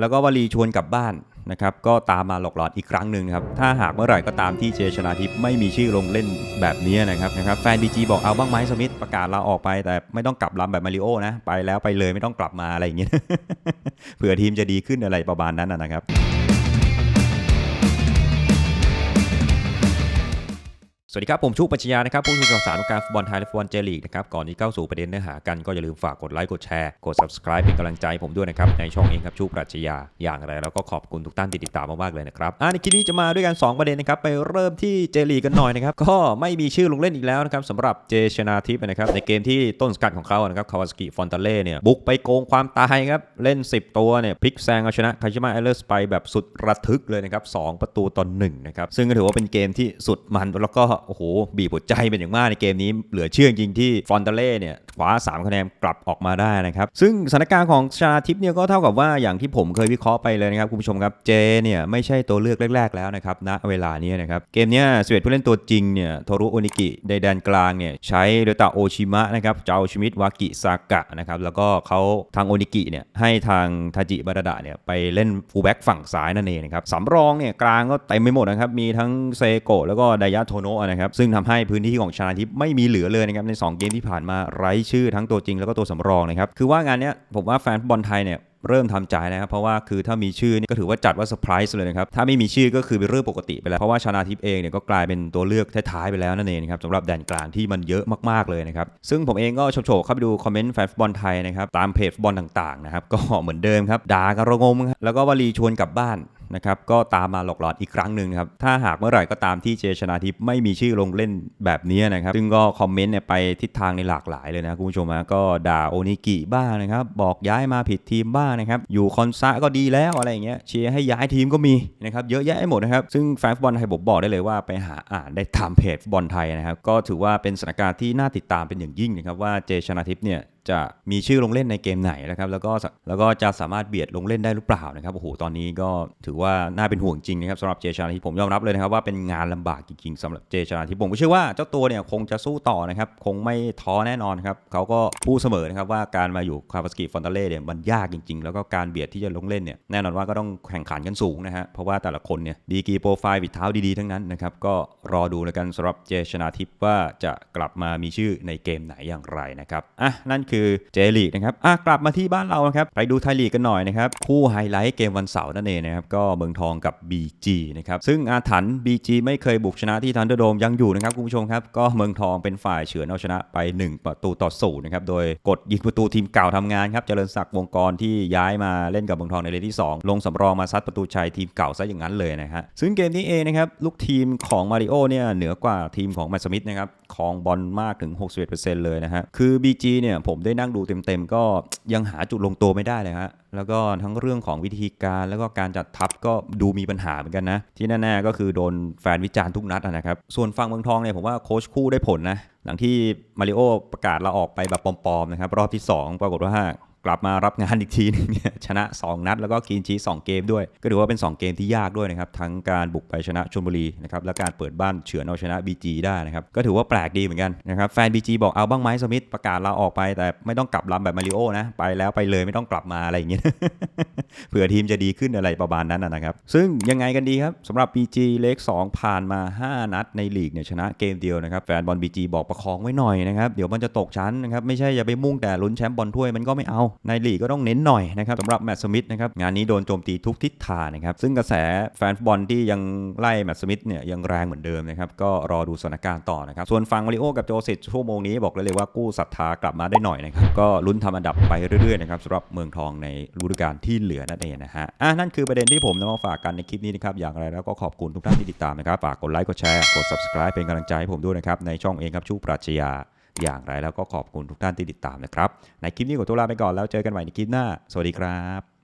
แล้วก็วลีชวนกลับบ้านนะครับก็ตามมาหลอกหลอนอีกครั้งหนึ่งครับถ้าหากเมื่อไหร่ก็ตามที่เจชนาทิพย์ไม่มีชื่อลงเล่นแบบนี้นะครับนะครับแฟนบีจีบอกเอาบ้างไหมสมิธประกาศลาออกไปแต่ไม่ต้องกลับลำแบบมาริโอนะ ไปแล้วไปเลยไม่ต้องกลับมาอะไรอย่างเงี้ยเผื่อทีมจะดีขึ้นอะไรประมาณนั้นนะนะครับ สวัสดีครับ ผมชูปัญญานะครับผู้ช่วยข่าวสารวงการฟุตบอลไทยและฟุตบอลเจลีกนะครับ ก่อนที่เข้าสู่ประเด็นเนื้อหากันก็อย่าลืมฝากกดไลค์กดแชร์ กด subscribe เป็นกำลังใจผมด้วยนะครับ ในช่องเองครับชูปรัชญาอย่างไรแล้วก็ขอบคุณทุกท่านที่ติดตามมากๆเลยนะครับอ่าในคลิปนี้จะมาด้วยกัน 2 ประเด็นนะครับ ไปเริ่มที่เจลีกกันหน่อยนะครับ ก็ไม่มีชื่อลงเล่นอีกแล้วนะครับสำหรับเจชนาทิพย์นะครับในเกมที่ต้นสกัดของเขานะครับคาวาสกิฟอนตาเล่เนี่ยบุกไปโกงความตายครับเล่น 10 ตัวเนี่ยพลิกแซงเอาชนะคาชิมะเอเลอร์สไปแบบสุดระทึกเลยนะครับสองประตูต่อหนึ่งนะครับซึ่งก็ถือว่าเป็นเกมที่สุดมันแล้วก็โอ้โหบีบหัวใจเป็นอย่างมากในเกมนี้เหลือเชื่อจริงที่ฟอนตเล่เนี่ย คว้า 3 คะแนนกลับออกมาได้นะครับ ซึ่งสถานการณ์ของชาทิพย์เนี่ยก็เท่ากับว่าอย่างที่ผมเคยวิเคราะห์ไปเลยนะครับคุณผู้ชมครับเจเนี่ยไม่ใช่ตัวเลือกแรก ๆ แล้วนะครับณเวลานี้นะครับเกมเนี้ยสเวตผู้เล่นตัวจริงเนี่ยโทรุโอนิกิในแดนกลางเนี่ยใช้โดตาโอชิมะนะครับเจ้าชิมิตวากิซากะนะครับแล้วก็เขาทางโอนิกิเนี่ยให้ทางทาจิบาราดะเนี่ยไปเล่นฟูลแบ็กฝั่งซ้ายนั่นเองนะครับสำรองเนี่ยกลางก็เต็มไปหมดนะครับมีทั้งเซโกะแล้วก็ไดยะโทโนะนะครับซึ่งทำให้พื้นที่ของชาทิพย์ไม่มีเหลือเลยนะครับใน 2 เกมที่ผ่านมาไร้ชื่อทั้งตัวจริงแล้วก็ตัวสำรองนะครับคือว่างานเนี้ยผมว่าแฟนฟุตบอลไทยเนี่ยเริ่มทำใจนะครับเพราะว่าคือถ้ามีชื่อนี่ก็ถือว่าจัดว่าเซอร์ไพรส์เลยนะครับถ้าไม่มีชื่อก็คือเป็นเรื่องปกติไปแล้ว เพราะว่าชนาทิพย์เองเนี่ยก็กลายเป็นตัวเลือกท้ายๆไปแล้วนั่นเองครับสำหรับแดนกลางที่มันเยอะมากๆเลยนะครับซึ่งผมเองก็โฉบๆเข้าไปดูคอมเมนต์แฟนฟุตบอลไทยนะครับตามเพจฟุตบอลต่างๆนะครับก็เหมือนเดิมครับด่ากันระงมแล้วก็วลีชวนกลับบ้าน นะครับก็ตามมาหลอกหลอนอีกครั้งหนึ่งครับถ้าหากเมื่อไหร่ก็ตามที่เจชนาทิพย์ไม่มีชื่อลงเล่นแบบนี้นะครับซึ่งก็คอมเมนต์เนี่ยไปทิศทางในหลากหลายเลยนะคุณผู้ชมนะก็ด่าโอนิกิบ้างนะครับบอกย้ายมาผิดทีมบ้างนะครับอยู่คอนซะก็ดีแล้วอะไรอย่างเงี้ยเชียร์ให้ย้ายทีมก็มีนะครับเยอะแยะหมดนะครับซึ่งแฟนฟุตบอลไทยผมบอกได้เลยว่าไปหาอ่านได้ตามเพจฟุตบอลไทยนะครับก็ถือว่าเป็นสถานการณ์ที่น่าติดตามเป็นอย่างยิ่งนะครับว่าเจชนาทิพย์เนี่ย จะมีชื่อลงเล่นในเกมไหนนะครับแล้วก็แล้วก็จะสามารถเบียดลงเล่นได้หรือเปล่านะครับโอ้โหตอนนี้ก็ถือว่าน่าเป็นห่วงจริงนะครับสำหรับเจชนาทิพย์ผมยอมรับเลยนะครับว่าเป็นงานลำบากจริงๆสำหรับเจชนาทิพย์ผมเชื่อว่าเจ้าตัวเนี่ยคงจะสู้ต่อนะครับคงไม่ท้อแน่นอนครับเขาก็พูดเสมอนะครับว่าการมาอยู่คาฟาสกิฟอนตาเล่เนี่ยมันยากจริง ๆ แล้วก็การเบียดที่จะลงเล่นเนี่ยแน่นอนว่าก็ต้องแข่งขันกันสูงนะฮะเพราะว่าแต่ละคนเนี่ยดีกรีโปรไฟล์บิดเท้าดีๆทั้งนั้นนะครับก็รอดูแล้วกันสำหรับเจชนาทิพย์ว่าจะกลับมามีชื่อในเกมไหนอย่างไรนะครับอะนั่นคือเจลีกนะครับอะกลับมาที่บ้านเรานะครับไปดูไทยลีกกันหน่อยนะครับคู่ไฮไลท์เกมวันเสาร์นั่นเองนะครับก็เมืองทองกับ BG นะครับซึ่งอาถรรพ์ BG ไม่เคยบุกชนะที่ทันเดอร์โดมยังอยู่นะครับคุณผู้ชมครับก็เมืองทองเป็นฝ่ายเฉือนเอาชนะไป 1 ประตูต่อศูนย์นะครับโดยกดยิงประตูทีมเก่าทำงานครับเจริญศักดิ์วงกรที่ย้ายมาเล่นกับเมืองทองในเลนที่ 2 ลงสำรองมาซัดประตูชัยทีมเก่าซะอย่างนั้นเลยนะฮะซึ่งเกมนี้เองนะครับลูกทีมของมาริโอเนี่ยเหนือกว่าทีมของแมตสมิธนะครับครองบอลมากถึง 61%เลยนะฮะคือ BG เนี่ยผมได้นั่งดูเต็มๆก็ยังหาจุดลงตัวไม่ได้เลยฮะแล้วก็ทั้งเรื่องของวิธีการแล้วก็การจัดทัพก็ดูมีปัญหาเหมือนกันนะ ที่แน่ๆก็คือโดนแฟนวิจารณ์ทุกนัดนะครับ ส่วนฟังเมืองทองเนี่ยผมว่าโค้ชคู่ได้ผลนะ หลังที่มาริโอประกาศลาออกไปแบบปลอมๆนะครับ รอบที่ 2 ปรากฏว่า กลับมารับงานอีกทีนึงเนี่ยชนะ 2 นัด แล้วก็คีนชีส2เกมด้วย ก็ถือว่าเป็น 2 เกมที่ยากด้วยนะครับทั้งการบุกไปชนะชลบุรีนะครับและการเปิดบ้านเฉือนเอาชนะ BG ได้นะครับก็ถือว่าแปลกดีเหมือนกันนะครับแฟน BG บอกเอาบ้างไหมสมิธประกาศลาออกไป แต่ไม่ต้องกลับลำแบบมาริโอนะไปแล้วไปเลยไม่ต้องกลับมาอะไรอย่างเงี้ยเผื่อทีมจะดีขึ้นอะไรประมาณนั้นนะนะครับซึ่งยังไงกันดีครับสำหรับ BG เลข2 ผ่านมา 5 นัดในลีกเนี่ยชนะเกมเดียวนะครับแฟนบอล BG บอกประคองไว้หน่อยนะครับเดี๋ยวมันจะตกชั้นนะครับไม่ใช่อย่าไปมุ่งแต่ลุ้นแชมป์บอลถ้วยมันก็ไม่เอาในลีกก็ต้องเน้นหน่อยนะครับสำหรับแมตต์สมิธนะครับงานนี้โดนโจมตีทุกทิศทางนะครับซึ่งกระแสแฟนฟุตบอลที่ยังไล่แมตต์สมิธเนี่ยยังแรงเหมือนเดิมนะครับก็รอดูสถานการณ์ต่อนะครับส่วนฝั่งมาริโอกับโจเซตชั่วโมงนี้บอกเลยเลยว่ากู้ศรัทธากลับมาได้หน่อยนะครับก็ลุ้นทำอันดับไปเรื่อยๆนะครับสำหรับเมืองทองในฤดูกาลที่เหลือนั่นเองนะฮะอะนั่นคือประเด็นที่ผมนำมาฝากกันในคลิปนี้นะครับอย่างไรแล้วก็ขอบคุณทุกท่านที่ติดตามนะครับฝากกดไลค์กดแชร์กด subscribe เป็นกำลังใจให้ผมด้วยนะครับในช่องเองครับชูปรัชญา อย่างไรแล้วก็ขอบคุณทุกท่านที่ติดตามนะครับ ในคลิปนี้ขอตัวลาไปก่อนแล้วเจอกันใหม่ในคลิปหน้า สวัสดีครับ